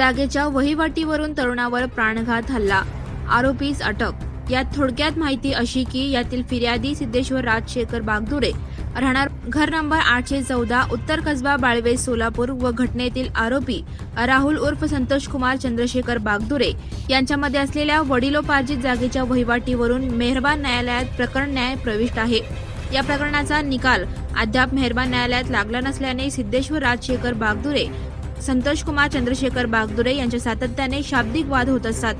जागेच्या वहिवाटीवरून तरुणावर प्राणघात हल्ला. आरोपीस अटक. यात थोडक्यात माहिती अशी की यातील फिर्यादी सिद्धेश्वर राजशेखर बागदुरे राहणार घर नंबर आठशे चौदा उत्तर कसबा बाळवे सोलापूर व घटनेतील आरोपी राहुल उर्फ संतोष कुमार चंद्रशेखर बागदुरे यांच्यामध्ये असलेल्या वडिलोपार्जित जागेच्या वहिवाटीवरून मेहरबान न्यायालयात प्रकरण न्याय प्रविष्ट आहे. या प्रकरणाचा निकाल अद्याप मेहरबान न्यायालयात लागला नसल्याने सिद्धेश्वर राजशेखर बागदुरे संतोष कुमार चंद्रशेखर बागदुरे यांच्या सातत्याने शाब्दिक वाद होत असतात.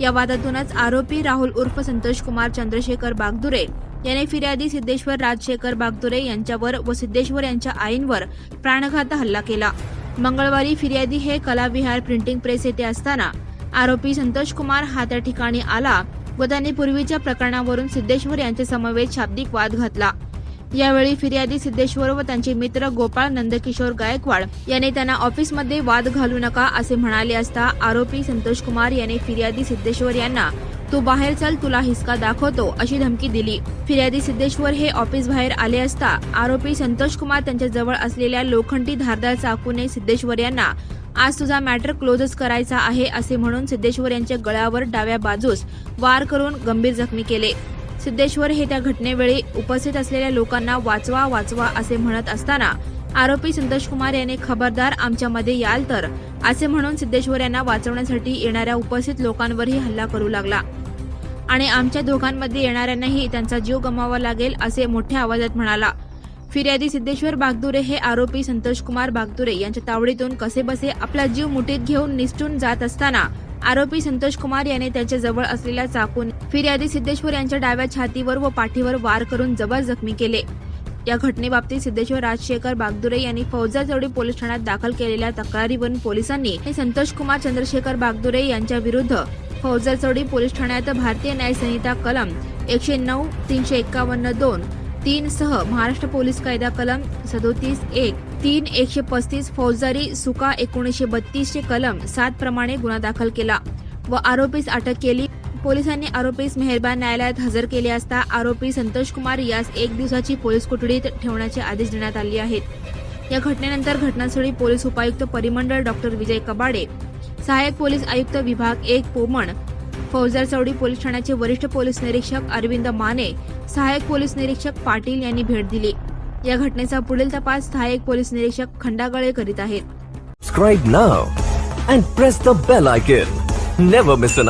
या वादातूनच आरोपी राहुल उर्फ संतोष कुमार चंद्रशेखर बागदुरे याने फिर्यादी सिद्धेश्वर राजशेखर बागदुरे यांच्यावर व सिद्धेश्वर यांच्या आईंवर प्राणघात हल्ला केला. मंगळवारी फिर्यादी हे कलाविहार प्रिंटिंग प्रेस येथे असताना आरोपी संतोष कुमार हा त्या ठिकाणी आला व त्यांनी पूर्वीच्या प्रकरणावरून सिद्धेश्वर यांच्या समवेत शाब्दिक वाद घातला. यावेळी फिर्यादी सिद्धेश्वर व त्यांचे मित्र गोपाळ नंदकिशोर गायकवाड यांनी त्यांना ऑफिसमध्ये वाद घालू नका असे म्हणाले असता आरोपी संतोष कुमार याने फिर्यादी सिद्धेश्वर यांना तू बाहेर चल तुला हिसका दाखवतो अशी धमकी दिली. फिर्यादी सिद्धेश्वर हे ऑफिस बाहेर आले असता आरोपी संतोष कुमार त्यांच्या जवळ असलेल्या लोखंडी धारदार चाकूने सिद्धेश्वर यांना आज तुझा मॅटर क्लोजच करायचा आहे असे म्हणून सिद्धेश्वर यांच्या गळ्यावर डाव्या बाजूस वार करून गंभीर जखमी केले. सिद्धेश्वर हे त्या घटनेवेळी उपस्थित असलेल्या लोकांना वाचवा वाचवा असे म्हणत असताना आरोपी संतोष कुमार याने खबरदार आमच्यामध्ये याल तर असे म्हणून सिद्धेश्वर यांना वाचवण्यासाठी येणाऱ्या उपस्थित लोकांवरही हल्ला करू लागला. आणि आमच्या दोघांमध्ये येणाऱ्यांनाही त्यांचा जीव गमावा लागेल असे मोठ्या आवाजात म्हणाला. फिर्यादी सिद्धेश्वर बागदुरे हे आरोपी संतोष कुमार बागदुरे यांच्या तावडीतून कसेबसे आपला जीव मुठीत घेऊन निसटून जात असताना आरोपी संतोष कुमार याने त्याच्याजवळ असलेल्या चाकून फिर्यादी सिद्धेश्वर यांच्या डाव्या छातीवर व पाठीवर वार करून जबर जखमी केले. या घटनेबाबतीत सिद्धेश्वर राजशेखर बागदुरे यांनी फौजाजवळी पोलीस ठाण्यात दाखल केलेल्या तक्रारीवरून पोलिसांनी हे संतोष कुमार चंद्रशेखर बागदुरे यांच्या विरुद्ध फौजा पोलीस ठाण्यात भारतीय न्याय संहिता कलम एकशे नऊ तीनशे एकावन्न दोन तीन सह महाराष्ट्र पोलीस कायदा कलम सदोतीस एक तीन एकशे पस्तीस फौजदारी सुका एकोणीसशे बत्तीसचे कलम सात प्रमाणे गुन्हा दाखल केला व आरोपीस अटक केली. पोलिसांनी आरोपीस मेहरबान न्यायालयात हजर केले असता आरोपी संतोष कुमार यास एक दिवसाची पोलीस कोठडीत ठेवण्याचे आदेश देण्यात आले आहेत. या घटनेनंतर घटनास्थळी पोलीस उपायुक्त परिमंडळ डॉक्टर विजय कबाडे सहाय्यक पोलीस आयुक्त विभाग एक पोमण फौजदार चौडी पोलीस ठाण्याचे वरिष्ठ पोलीस निरीक्षक अरविंद माने सहाय्यक पोलीस निरीक्षक पाटील यांनी भेट दिली या घटनेचा पुढील तपास सहाय्यक पोलीस निरीक्षक खंडागळे करीत आहेत Subscribe now and press the bell icon. Never miss an.